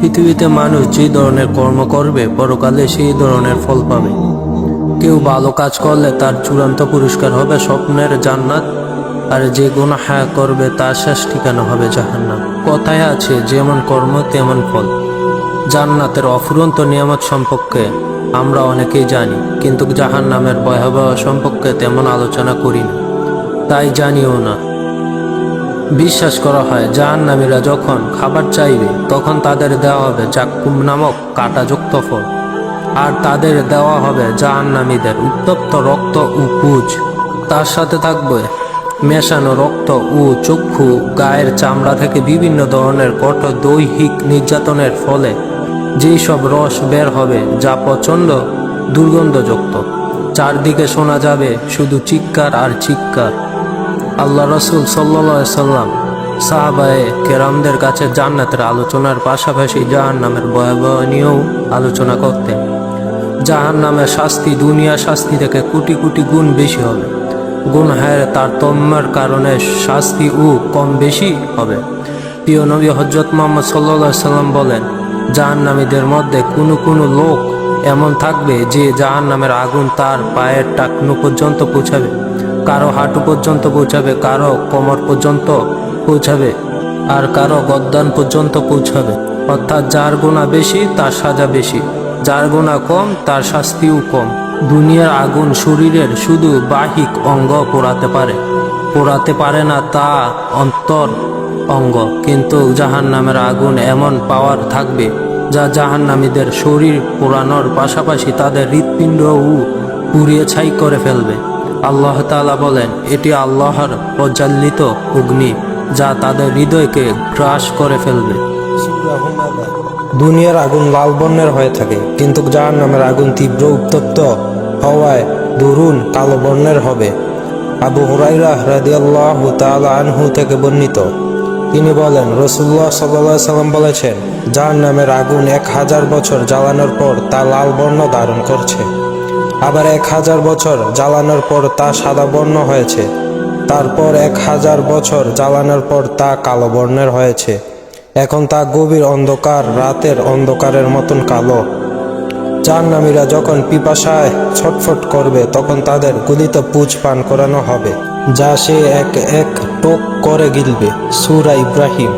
পৃথিবীতে মানুষ যে ধরনের কর্ম করবে, পরকালে সেই ধরনের ফল পাবে। কেউ ভালো কাজ করলে তার চূড়ান্ত পুরস্কার হবে স্বপ্নের জান্নাত, আর যে গুণ গুনাহা করবে তার শেষ ঠিকানা হবে জাহান্নাম। কথায় আছে, যেমন কর্ম, তেমন ফল। জান্নাতের অফুরন্ত নিয়ামত সম্পর্কে আমরা অনেকেই জানি, কিন্তু জাহান্নামের ভয়াবহ সম্পর্কে তেমন আলোচনা করি না। তাই জানিও না বিশ্বাস করা হয়, জাহান্নামীরা যখন খাবার চাইবে, তখন তাদের দেওয়া হবে চাক্কুম নামক কাঁটাযুক্ত ফল। আর তাদের দেওয়া হবে জাহান্নামীদের উত্তপ্ত রক্ত ও পুজ। তার সাথে থাকবে মেশানো রক্ত ও চক্ষু, গায়ের চামড়া থেকে বিভিন্ন ধরনের কঠোর দৈহিক নির্যাতনের ফলে যেই সব রস বের হবে, যা প্রচণ্ড দুর্গন্ধযুক্ত। চারদিকে শোনা যাবে শুধু চিৎকার আর চিৎকার। আল্লাহ রসুল সাল্লা সাল্লাম সাহাবায়ে কেরামদের কাছে জান্নাতের আলোচনার পাশাপাশি জাহান নামের ভয়াবহ নিয়েও আলোচনা করতেন। জাহান নামের শাস্তি দুনিয়া শাস্তি থেকে কোটি কোটি গুণ বেশি হবে। গুণ হায়ের তারতম্যের কারণে শাস্তি ও কম বেশি হবে। প্রিয় নবী হজরত মোহাম্মদ সাল্লা সাল্লাম বলেন, জাহান্নামীদের মধ্যে কোনো কোনো লোক এমন থাকবে যে জাহান নামের আগুন তার পায়ের টাকনু পর্যন্ত পৌঁছাবে। কারও হাঁটু পর্যন্ত পৌঁছাবে, কারও কোমর পর্যন্ত পৌঁছাবে, আর কারও গদ্দান পর্যন্ত পৌঁছাবে। অর্থাৎ যার গুণা বেশি, তার সাজা বেশি। যার গুণা কম, তার শাস্তিও কম। দুনিয়ার আগুন শরীরের শুধু বাহিক অঙ্গ পোড়াতে পারে। পোড়াতে পারে না তা অন্তর অঙ্গ। কিন্তু জাহান নামের আগুন এমন পাওয়ার থাকবে, যা জাহান্নামীদের শরীর পোড়ানোর পাশাপাশি তাদের হৃৎপিণ্ডও পুড়িয়ে ছাই করে ফেলবে। আল্লাহ তাআলা বলেন, এটি আল্লাহর প্রজ্বালিত অগ্নি যা তাদের হৃদয়কে গ্রাস করে ফেলবে। দুনিয়ার আগুন লাল বর্ণের হয়ে থাকে, কিন্তু যার নামের আগুন তীব্র উত্তপ্ত হওয়ায় দরুন কালো বর্ণের হবে। আবু হুরাইরা রাদিয়াল্লাহু তাআলা আনহু থেকে বর্ণিত। তিনি বলেন রসুল্লাহ সাল্লাহ সাল্লাম বলেছেন যার নামের আগুন এক হাজার বছর জ্বালানোর পর তা লাল বর্ণ ধারণ করছে। আবার এক হাজার বছর জ্বালানোর পর তা সাদা বর্ণ হয়েছে। তারপর এক হাজার বছর জ্বালানোর পর তা কালো বর্ণের হয়েছে। এখন তা গভীর অন্ধকার, রাতের অন্ধকারের মতন কালো। জাহান্নামীরা যখন পিপাসায় ছটফট করবে, তখন তাদের গুলিত পুজ পান করানো হবে, যা সে এক এক টোক করে গিলবে। সুরা ইব্রাহিম।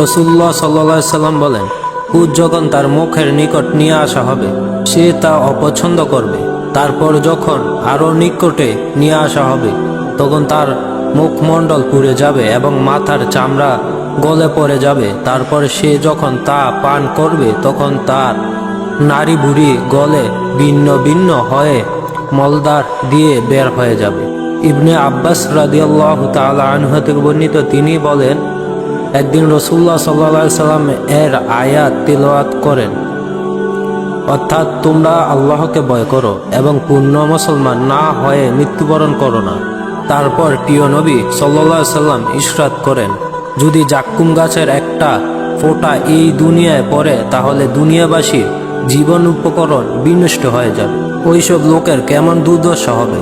রসুল্লাহ সাল্লা সাল্লাম বলেন কুদ যখন তার মুখের নিকট নিয়ে আসা হবে, সে তা অপছন্দ করবে। তারপর যখন আরও নিকটে নিয়ে আসা হবে, তখন তার মুখমণ্ডল পুড়ে যাবে এবং মাথার চামড়া গলে পড়ে যাবে। তারপর সে যখন তা পান করবে, তখন তার নারী বুড়ি গলে ভিন্ন ভিন্ন হয়ে মলদার দিয়ে বের হয়ে যাবে। ইবনে আব্বাস রাদিয়াল্লাহ তালা আনহু থেকে বর্ণিত তিনি বলেন, একদিন রসুল্লাহ সাল্লা সাল্লাম এর আয়াত তিলওয়াত করেন। অর্থাৎ তোমরা আল্লাহকে ভয় করো এবং পূর্ণ মুসলমান না হয়ে মৃত্যুবরণ করো না। তারপর প্রিয় নবী সাল্লা সাল্লাম ইশরাত করেন, যদি জাক্কুম গাছের একটা ফোঁটা এই দুনিয়ায় পড়ে, তাহলে দুনিয়াবাসীর জীবন উপকরণ বিনষ্ট হয়ে যাবে। ওইসব লোকের কেমন দুর্দশা হবে?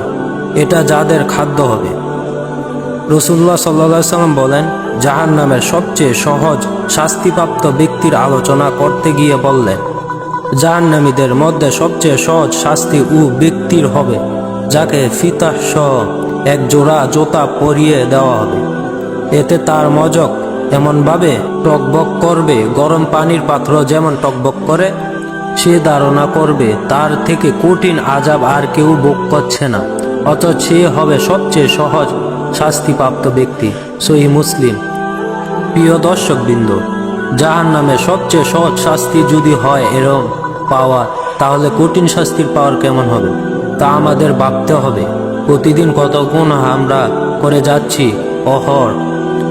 এটা যাদের খাদ্য হবে। রসুল্লাহ সাল্লা সাল্লাম বলেন জাহান নামের সবচেয়ে সহজ শাস্তিপ্রাপ্ত ব্যক্তির আলোচনা করতে গিয়ে বললেন জাহান্নামীদের মধ্যে সবচেয়ে সহজ শাস্তি ও ব্যক্তির হবে, যাকে ফিতাহ সহ এক জোড়া জোতা পরিয়ে দেওয়া হবে। এতে তার মজক এমনভাবে টকবক করবে, গরম পানির পাত্র যেমন টকবক করে, সে ধারণা করবে তার থেকে কঠিন আজাব আর কেউ ভোগ করছে না, অথচ সে হবে সবচেয়ে সহজ শাস্তিপ্রাপ্ত ব্যক্তি। সহি মুসলিম। প্রিয় দর্শকবৃন্দ জাহান নামে সবচেয়ে সহজ শাস্তি যদি হয় এরম পাওয়া, তাহলে কঠিন শাস্তির পাওয়ার কেমন হবে? তা আমাদের ভাবতে হবে। প্রতিদিন কত গুণ আমরা করে যাচ্ছি, অহর।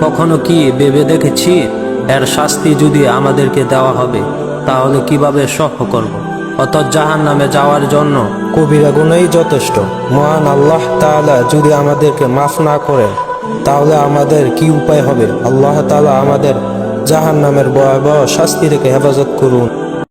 কখনো কি ভেবে দেখেছি? এর শাস্তি যদি আমাদেরকে দেওয়া হবে, তাহলে কীভাবে সহ করব? অত জাহান নামে যাওয়ার জন্য কবিরা গুণই যথেষ্ট। মহান আল্লাহ তাআলা যদি আমাদেরকে মাফ না করেন তাহলে আমাদের কি উপায় হবে? আল্লাহ তালা আমাদের জাহান নামের ভয়াবহ শাস্তি থেকে হেফাজত করুন।